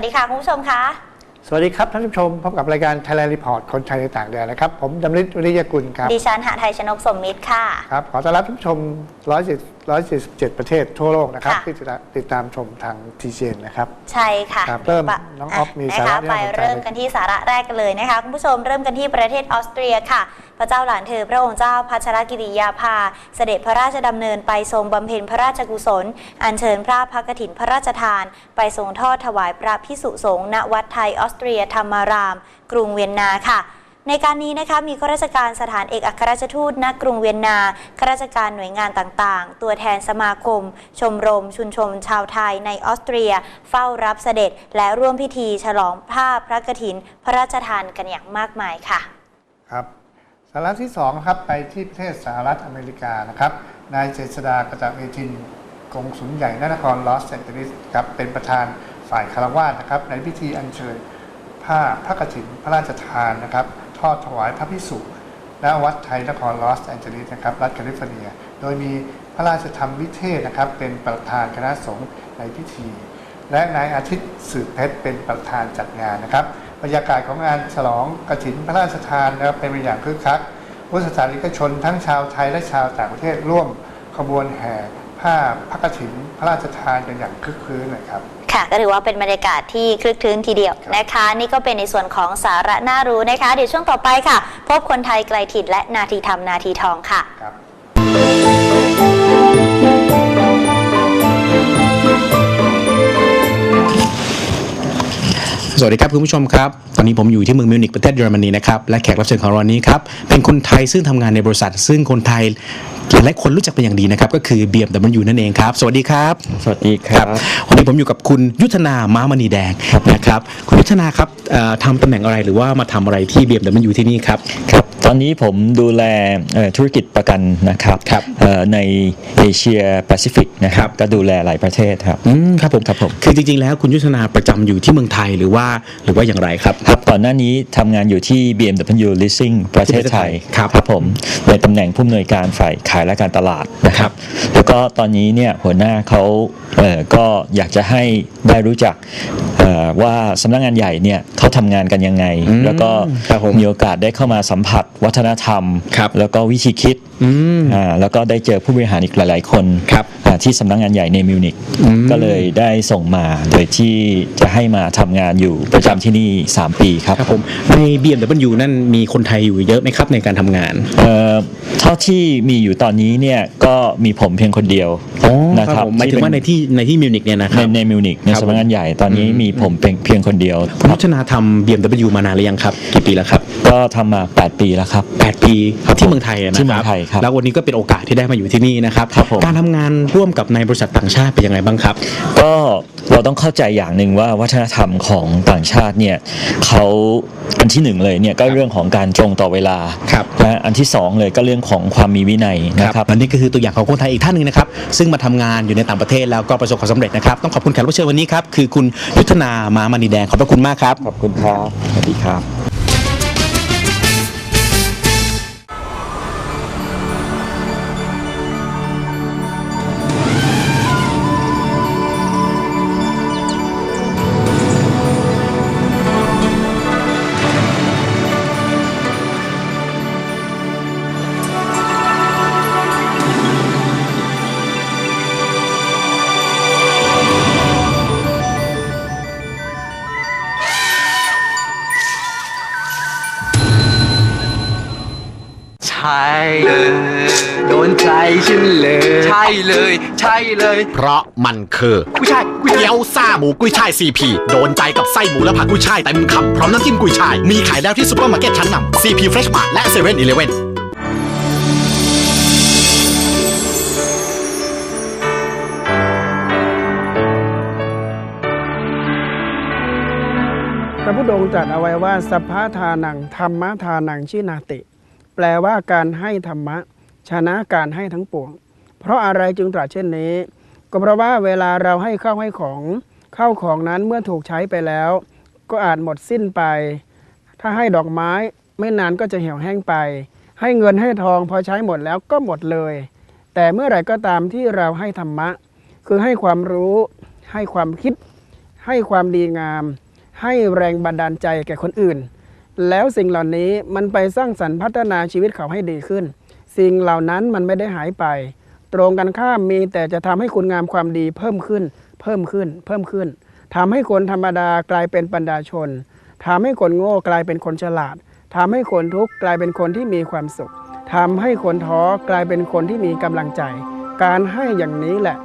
วัสดีค่ะคุณผู้ชมคะสวัสดีครับท่านผู้ชมพบกับรายการ Thailand Report คนไทยในต่างแดนนะครับ ผมดำริศวิริยกุลครับดิฉันหาไทยชนกสมมิตรค่ะครับขอต้อนรับท่านผู้ชม140 147ประเทศทั่วโลกนะครับ ค่ะ ที่จะติดตามชมทางทีเนนะครับ ใช่ค่ะครับเริ่มปะน้องอ๊อฟมีนะสาระคะที่ไปน่าสนใจเริ่มกันที่สาระแรกกันเลยนะคะคุณผู้ชมเริ่มกันที่ประเทศออสเตรียค่ะ พระเจ้าหลานเธอพระองค์เจ้าพัชรกิติยาภา เสด็จพระราชดำเนินไปทรงบำเพ็ญพระราชกุศล อัญเชิญพระพักฐินพระราชทาน ไปทรงทอดถวายพระพิสุสงฆ์ณวัดไทยออสเตรียธรรมาราม กรุงเวียนนาค่ะ ในการนี้นะคะมีข้าราชการสถานเอกอัครราชทูตณกรุงเวียนนาข้าราชการหน่วยงานต่างๆ ตัวแทนสมาคม ชมรม ชุมชนชาวไทยในออสเตรีย เฝ้ารับเสด็จ และร่วมพิธีฉลองผ้าพระกฐิน พระราชทานกันอย่างมากมายค่ะ ครับสาระที่2ครับไปที่ประเทศสหรัฐอเมริกานะครับนายเจษดากระจาเอทินกงสุลใหญ่นนครลอสแอนเจลิสครับเป็นประธานฝ่ายคารวาสนะครับในพิธีอัญเชิญผ้าพระกฐินพระราชทานนะครับ ทอดถวายพระพิสุณวัดไทยนครลอสแอนเจลิสนะครับรัฐแคลิฟอร์เนีย โดยมีพระราชธรรมวิเทศนะครับ เป็นประธานคณะสงฆ์ในพิธี และนายอาทิตย์สืบเพชรเป็นประธานจัดงานนะครับบรรยากาศของงานฉลองกฐินพระราชทานนะครับเป็นไปอย่างคึกคักพุทธศาสนิกชนทั้งชาวไทยและชาวต่างประเทศร่วมขบวนแห่ผ้าพระกฐินพระราชทานกันอย่างคึกคืนเลยครับ ค่ะ ก็ถือว่าเป็นบรรยากาศที่คลึกคลื้นทีเดียวนะคะ นี่ก็เป็นในส่วนของสาระน่ารู้นะคะ เดี๋ยวช่วงต่อไปค่ะ พบคนไทยไกลถิ่นและนาทีทำนาทีทองค่ะครับสวัสดีครับคุณผู้ชมครับต อนนี้ผมอยู่ที่เมืองมิวนิกประเทศเยอรมนีนะครับและแขกรับเชิญของเราวันนี้ครับเป็นคนไทยซึ่งทำงานในบริษัท ซึ่งคนไทยหลายๆคนรู้จักเป็นอย่างดีนะครับ ก็คือ BMW นั่นเองครับ สวัสดีครับ สวัสดีครับ วันนี้ผมอยู่กับคุณยุทธนาม้ามณีแดงนะครับคุณยุทธนาครับเอ่อทำตำแหน่งอะไรหรือว่ามาทำอะไรที่ BMW ที่นี่ครับครับ ตอนนี้ผมดูแลเอ่อธุรกิจประกันนะครับครับเอ่อในเอเชียแปซิฟิกนะคครัรับบก็ดูแลหลายประเทศครับอืมครับผมครับผมคือจริงๆแล้วคุณยุทธนาประจำอยู่ที่เมืองไทยหรือว่าหรือว่าอย่างไรครับครับก่อนหน้านี้ทำงานอยู่ที่ BMW Leasing ประเทศไทยครับครับผมในตำแหน่งผู้อำนวยการฝ่ายขายและการตลาดนะคครัรับบแล้วก็ตอนนี้เนี่ยหัวหน้าเขาเอ่อก็อยากจะให้ได้รู้จักเอ่อว่าสำนักงานใหญ่เนี่ยเขาทำงานกันยังไงอืมแล้วก็ครับผมมีโอกาสได้เข้ามาสัมผัสวัฒนธรรม ครับ แล้วก็วิธีคิด อืมอ่าแล้วก็ได้เจอผู้บริหารอีกหลาย ๆ คนครับอ่าที่สำนักงานใหญ่ในมิวนิกอืมก็เลยได้ส่งมาโดยที่จะให้มาทำงานอยู่ประจำที่นี่ 3 ปีครับครับผมใน BMW นั่นมีคนไทยอยู่เยอะไหมครับในการทำงาน เอ่อเท่าที่มีอยู่ตอนนี้เนี่ยก็มีผมเพียงคนเดียวนะครับผมหมายถึงว่าในที่ในที่มิวนิกเนี่ยนะคในรับในมิวนิกในครับสำนักงานใหญ่ตอนนี้อืมมีผมเพียงเพียงคนเดียวคุณพัฒนาทำ BMW มานานหรือยังครับ กี่ปีแล้วครับ ก็ทำมา 8 ปีแล้วครับ 8 ปีที่เมืองไทยอะนะครับที่เมืองไทยครับแล้ววันนี้ก็เป็นโอกาสที่ได้มาอยู่ที่นี่นะครับครับผมการทำงานร่วมกับในบริษัทต่างชาติเป็นยังไงบ้างครับ ก็ เราต้องเข้าใจอย่างหนึ่งว่าวัฒนธรรมของต่างชาติเนี่ยเขาอันที่หนึ่งเลยเนี่ยก็เรื่องของการตรงต่อเวลาครับนะอันที่สองเลยก็เรื่องของความมีวินัยนะครับและนี่ก็คือตัวอย่างของคนไทยอีกท่านหนึ่งนะครับซึ่งมาทำงานอยู่ในต่างประเทศแล้วก็ประสบความสำเร็จนะครับต้องขอบคุณแขกรับเชิญวันนี้ครับคือคุณยุทธนามามานีแดงขอบพระคุณมากครับขอบคุณครับสวัสดีครับ เลย เพราะมันคือผู้ชายผู้ชาย เกี๊ยวซ่าหมูกุ้ยช่ายซีพีโดนใจกับไส้หมูและผักกุ้ยช่ายเต็มคำพร้อมน้ำจิ้มกุ้ยช่าย มีขายแล้วที่ซุปเปอร์มาร์เก็ตชั้นนำซีพีเฟรชมาและเซเว่นอีเลเว่นพระพุทธองค์ตรัสเอาไว้ว่าสัพพะทานังธรรมะทานังชินาติ แปลว่าการให้ธรรมะ ชนะการให้ทั้งปวง เพราะอะไรจึงตรัสเช่นนี้ ก็เพราะว่าเวลาเราให้ข้าวให้ของข้าวของนั้นเมื่อถูกใช้ไปแล้ว ก็อาจหมดสิ้นไป ถ้าให้ดอกไม้ไม่นานก็จะเหี่ยวแห้งไป ให้เงินให้ทองพอใช้หมดแล้วก็หมดเลย แต่เมื่อไหร่ก็ตามที่เราให้ธรรมะ คือให้ความรู้ ให้ความคิดใให้ความดีงาม ให้แรงบันดาลใจแก่คนอื่น แล้วสิ่งเหล่านี้มันไปสร้างสรรค์พัฒนาชีวิตเขาให้ดีขึ้น สิ่งเหล่านั้นมันไม่ได้หายไป ตรงกันข้ามมีแต่จะทำให้คุณงามความดีเพิ่มขึ้น เพิ่มขึ้น เพิ่มขึ้นทำให้คนธรรมดากลายเป็นปัญญาชนทำให้คนโง่กลายเป็นคนฉลาดทำให้คนทุกข์กลายเป็นคนที่มีความสุขทำให้คนท้อกลายเป็นคนที่มีกำลังใจ การให้อย่างนี้แหละ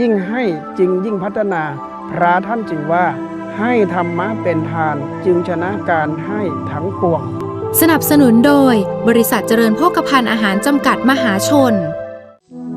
ยิ่งให้จริงยิ่งพัฒนา พระท่านจึงว่า ให้ธรรมะเป็นทานจึงชนะการให้ทั้งปวง สนับสนุนโดย บริษัทเจริญโภคภัณฑ์อาหารจำกัดมหาชน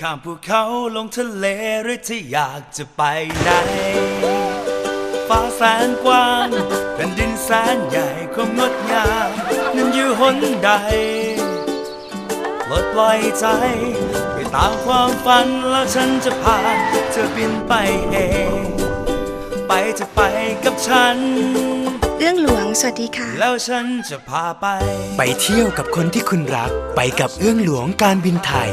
ข้ามภูเขาลงทะเลหรือที่อยากจะไปไหน ฟ้าแสนกว้างแผ่นดินแสนใหญ่ความงดงามนั้นอยู่หนใดปลดปล่อยใจ ไปตามความฝันแล้วฉันจะพาเธอบินไปเอง ไปจะไปกับฉัน เรื่องหลวงสวัสดีค่ะ แล้วฉันจะพาไป ไปเที่ยวกับคนที่คุณรัก ไปกับเอื้องหลวงการบินไทย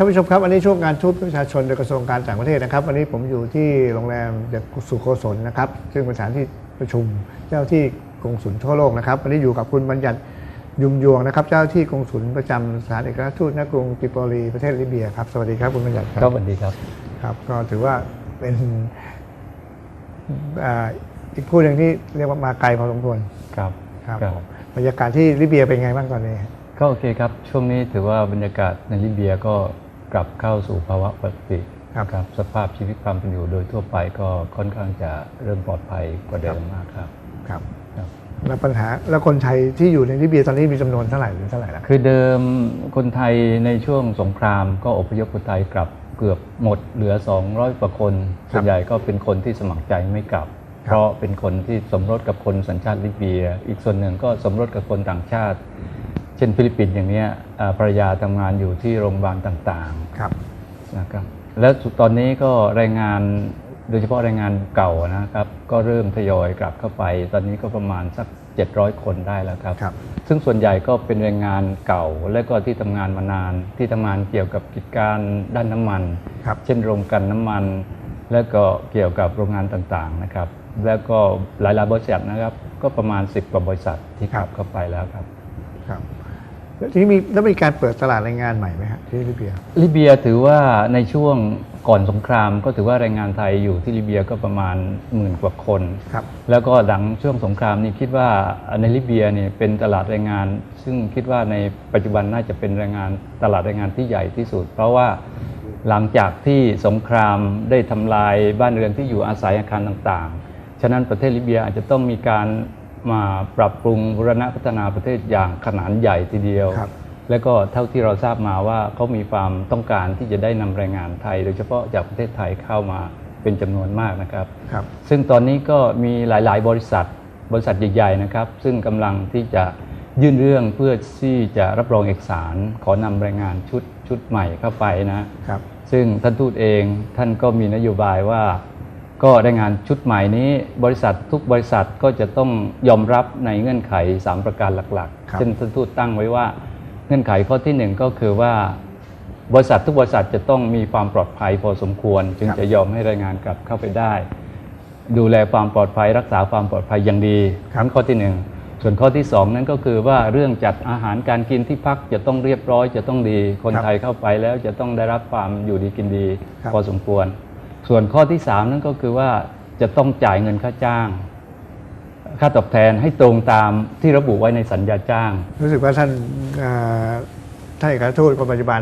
ท่านผู้ชมครับวันนี้ช่วงงานทูตประชาชนโดยกระทรวงการต่างประเทศนะครับ วันนี้ผมอยู่ที่โรงแรมเดอะสุโกศลนะครับ ซึ่งเป็นสถานที่ประชุมเจ้าที่กงสุลทั่วโลกนะครับ วันนี้อยู่กับคุณบัญญัติยุมยวงนะครับ เจ้าที่กงสุลประจำสถานเอกอัครทูตณกรุงตริโปลีประเทศลิเบียครับ สวัสดีครับคุณบัญญัติครับครับสวัสดีครับ ครับ ก็ถือว่าเป็นอ่าอีกผู้หนึ่งที่เรียกว่ามาไกลพอสมควร ครับ ครับครับผมบรรยากาศที่ลิเบียเป็นไงบ้างตอนนี้ ก็โอเคครับ ช่วงนี้ถือว่าบรรยากาศในลิเบียก็ กลับเข้าสู่ภาวะปกติครับครับสภาพชีวิตความเป็นอยู่โดยทั่วไปก็ค่อนข้างจะเริ่มปลอดภัยกว่าเดิมมากครับครับครับแล้วปัญหาแล้วคนไทยที่อยู่ในลิเบียตอนนี้มีจำนวนเท่าไหร่หรือเท่าไหร่แล้วคือเดิมคนไทยในช่วงสงครามก็อพยพคนไทยกลับเกือบหมดเหลือ 200กว่าคนส่วนใหญ่ก็เป็นคนที่สมัครใจไม่กลับ เพราะเป็นคนที่สมรสกับคนสัญชาติลิเบีย อีกส่วนหนึ่งก็สมรสกับคนต่างชาติเช่นฟิลิปปินส์อย่างเนี้ยอ่าภรรยาทำงานอยู่ที่โรงพยาบาลต่างๆครับนะครับแล้วตอนนี้ก็แรงงานโดยเฉพาะแรงงานเก่านะครับ ก็เริ่มทยอยกลับเข้าไป ตอนนี้ก็ประมาณสัก 700 คนได้แล้วครับครับซึ่งส่วนใหญ่ก็เป็นแรงงานเก่าและก็ที่ทำงานมานานที่ทำงานเกี่ยวกับกิจการด้านน้ำมันครับเช่นโรงกลันน้ำมัน และก็เกี่ยวกับโรงงานต่างๆนะครับ แล้วก็หลายๆบริษัทนะครับ ก็ประมาณ 10กว่าบริษัทที่กลับเข้าไปแล้วครับครับแล้ว ทีนี้มีแล้วมีการเปิดตลาดแรงงานใหม่ไหมฮะที่ลิเบีย ลิเบียถือว่าในช่วงก่อนสงครามก็ถือว่าแรงงานไทยอยู่ที่ลิเบียก็ประมาณหมื่นกว่าคน ครับ แล้วก็หลังช่วงสงครามนี่คิดว่าในลิเบียเนี่ยเป็นตลาดแรงงาน ซึ่งคิดว่าในปัจจุบันน่าจะเป็นแรงงานตลาดแรงงานที่ใหญ่ที่สุด เพราะว่าหลังจากที่สงครามได้ทำลายบ้านเรือนที่อยู่อาศัยอาคารต่างๆ ฉะนั้นประเทศลิเบียอาจจะต้องมีการ มาปรับปรุงบูรณะพัฒนาประเทศอย่างขนาดใหญ่ทีเดียวครับแล้วก็เท่าที่เราทราบมาว่าเขามีความต้องการที่จะได้นำแรงงานไทย โดยเฉพาะจากประเทศไทยเข้ามาเป็นจำนวนมากนะครับครับซึ่งตอนนี้ก็มีหลาย ๆ บริษัท บริษัทใหญ่ ๆ นะครับ ซึ่งกำลังที่จะยื่นเรื่องเพื่อที่จะรับรองเอกสาร ขอนำแรงงานชุดชุดใหม่เข้าไปนะครับ ซึ่งท่านทูตเองท่านก็มีนโยบายว่า ก็แรงงานชุดใหม่นี้บริษัททุกบริษัทก็จะต้องยอมรับในเงื่อนไข 3 ประการหลักครับๆซึ่งท่านทูตตั้งไว้ว่าเงื่อนไขข้อที่หนึ่งก็คือว่า บริษัททุกบริษัทจะต้องมีความปลอดภัยพอสมควร จึงครับจะยอมให้แรงงานกลับเข้าไปได้ ดูแลความปลอดภัยรักษาความปลอดภัยอย่างดีทั้นข้อที่หนึ่งส่วนข้อที่สองนั้นก็คือว่าเรื่องจัดอาหารการกินที่พักจะต้องเรียบร้อยจะต้องดี คนครับไทยเข้าไปแล้วจะต้องได้รับความอยู่ดีกินดีครับพอสมควร ส่วนข้อที่สามนั้นก็คือว่าจะต้องจ่ายเงินค่าจ้าง ค่าตอบแทนให้ตรงตามที่ระบุไว้ในสัญญาจ้าง รู้สึกว่าท่านเอ่อท่านเอกอัครทูตคนปัจจุบัน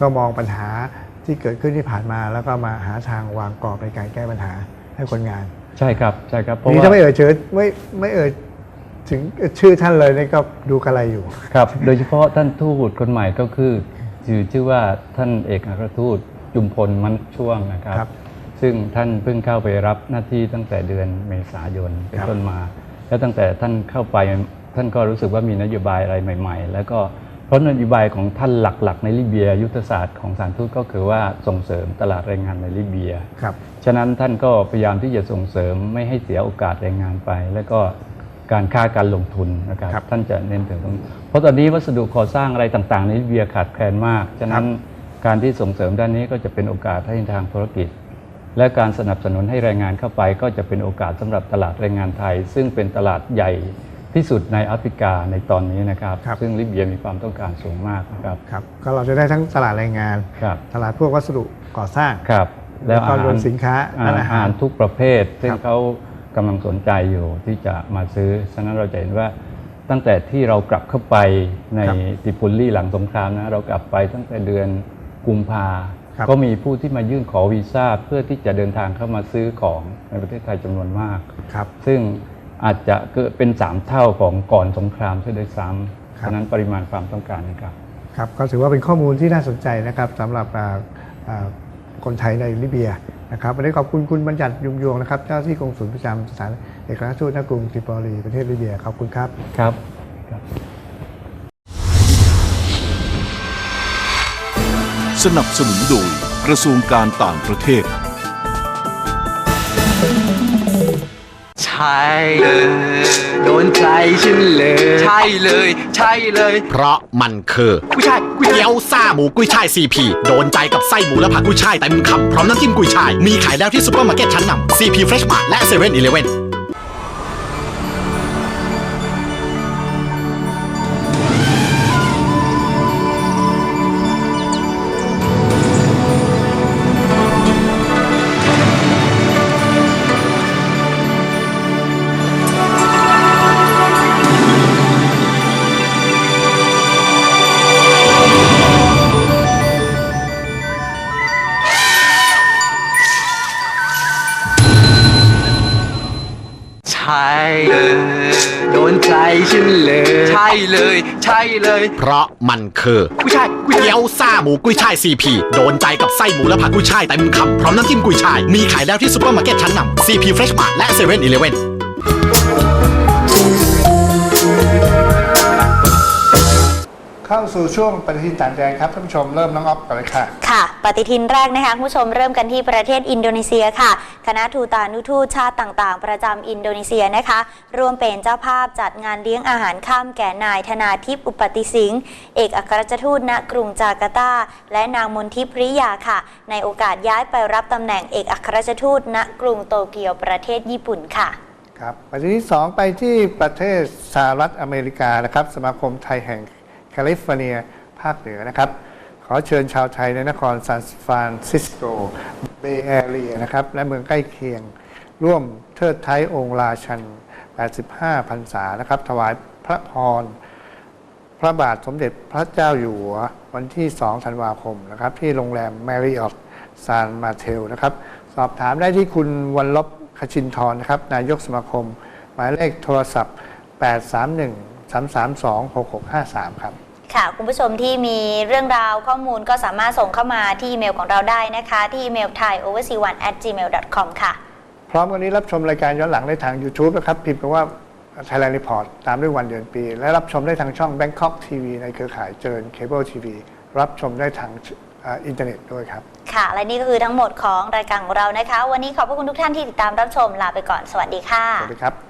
ก็มองปัญหาที่เกิดขึ้นที่ผ่านมา แล้วก็มาหาทางวางกรอบในการแก้ปัญหาให้คนงาน ใช่ครับใช่ครับเพทีราะนี้ว่าถ้าไม่เอ่ยชื่อไม่ไม่เอ่ยถึงชื่อท่านเลยนี่ก็ดูกระไรอยู่ครับ โดยเฉพาะท่านทูตคนใหม่ก็คือชื่อชื่อว่าท่านเอกอัครทูตจุมพลมันช่วงนะครับครับ ซึ่งท่านเพิ่งเข้าไปรับหน้าที่ตั้งแต่เดือนเมษายนเป็นต้นมา แล้วตั้งแต่ท่านเข้าไปท่านก็รู้สึกว่ามีนโยบายอะไรใหม่ ๆ แล้วก็เพราะนโยบายของท่านหลักๆ ในลิเบีย ยุทธศาสตร์ของสถารทูตก็คือว่าส่งเสริมตลาดแรงงานในลิเบียครับฉะนั้นท่านก็พยายามที่จะส่งเสริมไม่ให้เสียโอกาสแรงงานไป แล้วก็การค่าการลงทุนนะครับท่านจะเน้นถึงตรงเพราะตอนนี้วัสดุก่อสร้างอะไรต่างๆ ในลิเบียขาดแคลนมาก ฉะนั้นการที่ส่งเสริมด้านนี้ก็จะเป็นโอกาสให้ทางธุรกิจ และการสนับสนุนให้แรงงานเข้าไป ก็จะเป็นโอกาสสำหรับตลาดแรงงานไทย ซึ่งเป็นตลาดใหญ่ที่สุดในแอฟริกาในตอนนี้นะครับซึ่งลิเบียมีความต้องการสูงมากนะครับครับก็เราจะได้ทั้งตลาดแรงงานครับตลาดพวกวัสดุก่อสร้างครับแล้วก็รวมสินค้าอาร้านอาหารหารทุกประเภท ซึ่งครับเขากำลังสนใจอยู่ที่จะมาซื้อ ฉะนั้นเราจะเห็นว่าตั้งแต่ที่เรากลับเข้าไปในติปุลลี่หลังสงครามนะเรากลับไปตั้งแต่เดือนกุมภาครับ ก็มีผู้ที่มายื่นขอวีซ่าเพื่อที่จะเดินทางเข้ามาซื้อของในประเทศไทยจำนวนมากครับ ซึ่งอาจจะเกิดเป็นสามเท่าของก่อนสงครามซะด้วยซ้ำฉะนั้นปริมาณความต้องการนะครับครับก็ถือว่าเป็นข้อมูลที่น่าสนใจนะครับสำหรับอ่าอ่าคนไทยในลิเบียนะครับวันนี้ขอบคุณคุณบัญญัติยุงยวงนะครับเจ้าหน้าที่กงสุลประจำสถานเอกอัครทูตณกรุงตริโปลีประเทศลิเบียขอบคุณครับครับ สนับสนุนโดยกระทรวงการต่างประเทศ ใช่เลยโดนใจฉันเลย ใช่เลย ใช่เลยเพราะมันคือกุ้ยช่ายเกี๊ยวซ่าหมูกุ้ยช่ายซีพีโดนใจกับไส้หมูและผักกุ้ยช่ายเต็มคำพร้อมน้ำจิ้มกุ้ยช่าย มีขายแล้วที่ซุปเปอร์มาร์เก็ตชั้นนำซีพีเฟรชมาร์ทและเซเว่นอีเลฟเว่น ยโดนใจฉันเลย ใช่เลย ใช่เลยเพราะมันคือกุ้ยช่ายเกี๊ยวซ่าหมูกุ้ยช่ายซีพีโดนใจกับไส้หมูและผักกุ้ยช่ายเต็มคำพร้อมน้ำจิ้มกุ้ยช่าย มีขายแล้วที่ซุปเปอร์มาร์เก็ตชั้นนำซีพีเฟรชมาร์ทและเซเว่นอีเลฟเว่น เข้าสู่ช่วงปฏิทินต่างแดนครับท่านผู้ชมเริ่มน้องอ๊อฟกันเลยค่ะ ค่ะ ปฏิทินแรกนะคะคุณผู้ชมเริ่มกันที่ประเทศอินโดนีเซียค่ะ คณะทูตานุทูตชาติต่างๆ ประจำอินโดนีเซียนะคะร่วมเป็นเจ้าภาพจัดงานเลี้ยงอาหารข้ามแก่นายธนาทิพย์อุปติสิงห์เอกอัครราชทูตณกรุงจาการ์ตา และนางมนทิพย์ริยาค่ะ ในโอกาสย้ายไปรับตำแหน่งเอกอัครราชทูตณกรุงโตเกียวประเทศญี่ปุ่นค่ะครับปฏิทินที่สองไปที่ประเทศสหรัฐอเมริกานะครับ สมาคมไทยแห่ง แคลิฟอร์เนีย ภาคเหนือนะครับ ขอเชิญชาวไทยในนครซานฟรานซิสโกเบย์แอเรียนะครับ และเมืองใกล้เคียง ร่วมเทิดไทยองค์ราชัน 85 พรรษานะครับ ถวายพระพร พระบาทสมเด็จพระเจ้าอยู่หัววันที่ 2 ธันวาคมนะครับ ที่โรงแรมแมริออตซานมาเทลนะครับ สอบถามได้ที่คุณวันลบขชินทรนะครับ นายกสมาคม หมายเลขโทรศัพท์ 831 332 6653 ครับ ค่ะ คุณผู้ชมที่มีเรื่องราวข้อมูลก็สามารถส่งเข้ามาที่อีเมลของเราได้นะคะ ที่อีเมล thai oversea one at gmail com ค่ะ พร้อมกันนี้รับชมรายการย้อนหลังได้ทาง YouTube นะครับ พิมพ์คำว่า Thailand Report ตามด้วยวันเดือนปี และรับชมได้ทางช่อง Bangkok TV ในเครือข่ายเจินเคเบิลทีวีรับชมได้ทางอ่าอินเทอร์เน็ตด้วยครับ ค่ะ และนี่ก็คือทั้งหมดของรายการของเรานะคะ วันนี้ขอบพระคุณทุกท่านที่ติดตามรับชมลาไปก่อนสวัสดีค่ะ สวัสดีครับ